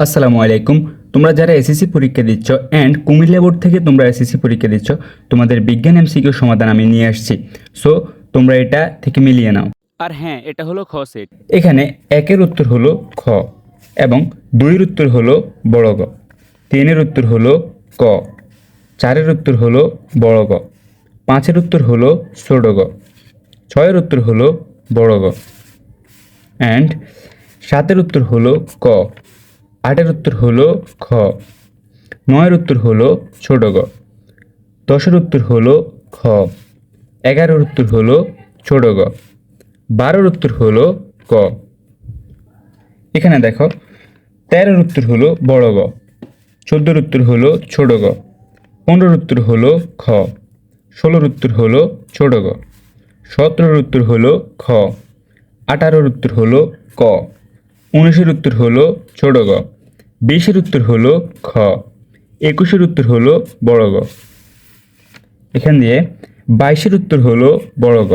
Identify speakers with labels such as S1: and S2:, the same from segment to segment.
S1: আসসালামু আলাইকুম। তোমরা যারা এসএসসি পরীক্ষা দিচ্ছ অ্যান্ড কুমিল্লা বোর্ড থেকে তোমরা এসএসসি পরীক্ষা দিচ্ছ তোমাদের বিজ্ঞান এমসিকিউ সমাধান আমি নিয়ে আসছি। সো তোমরা এটা থেকে মিলিয়ে নাও।
S2: আর হ্যাঁ এটা হলো খ সেট
S1: এখানে একের উত্তর হলো খ এবং দুইয়ের উত্তর হলো বড় গ। তিনের উত্তর হলো ক। চারের উত্তর হলো বড় গ। পাঁচের উত্তর হলো ছোট গ। ছয়ের উত্তর হলো বড় গ। অ্যান্ড সাতের উত্তর হলো ক। আটের উত্তর হলো খ নয়ের উত্তর হলো ছোট গ দশের উত্তর হলো খ এগারোর উত্তর হলো ছোট গ বারোর উত্তর হলো ক এখানে দেখো তেরোর উত্তর হলো বড় গ চোদ্দোর উত্তর হলো ছোট গ পনেরোর উত্তর হলো খ ষোলোর উত্তর হলো ছোট গ সতেরোর উত্তর হলো খ আঠারোর উত্তর হলো ক উনিশের উত্তর হলো ছোট গ বিশের উত্তর হলো খ একুশের উত্তর হলো বড় গ এখান দিয়ে বাইশের উত্তর হলো বড় গ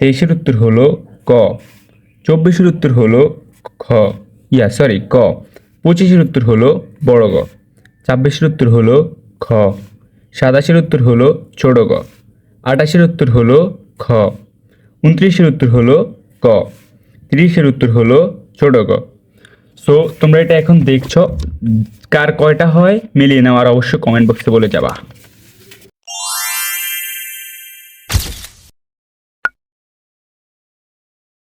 S1: তেইশের উত্তর হলো ক চব্বিশের উত্তর হলো খ ইয়া সরি ক পঁচিশের উত্তর হলো বড় গ ছাব্বিশের উত্তর হলো খ সাতাশের উত্তর হলো ছোট গ আটাশের উত্তর হলো খ উনত্রিশের উত্তর হলো ক তিরিশের উত্তর হলো ছোট গ সো তোমরা এটা এখন দেখছ। কার কয়টা হয়, মিলিয়ে নেওয়ার অবশ্যই কমেন্ট বক্সে বলে যাবা।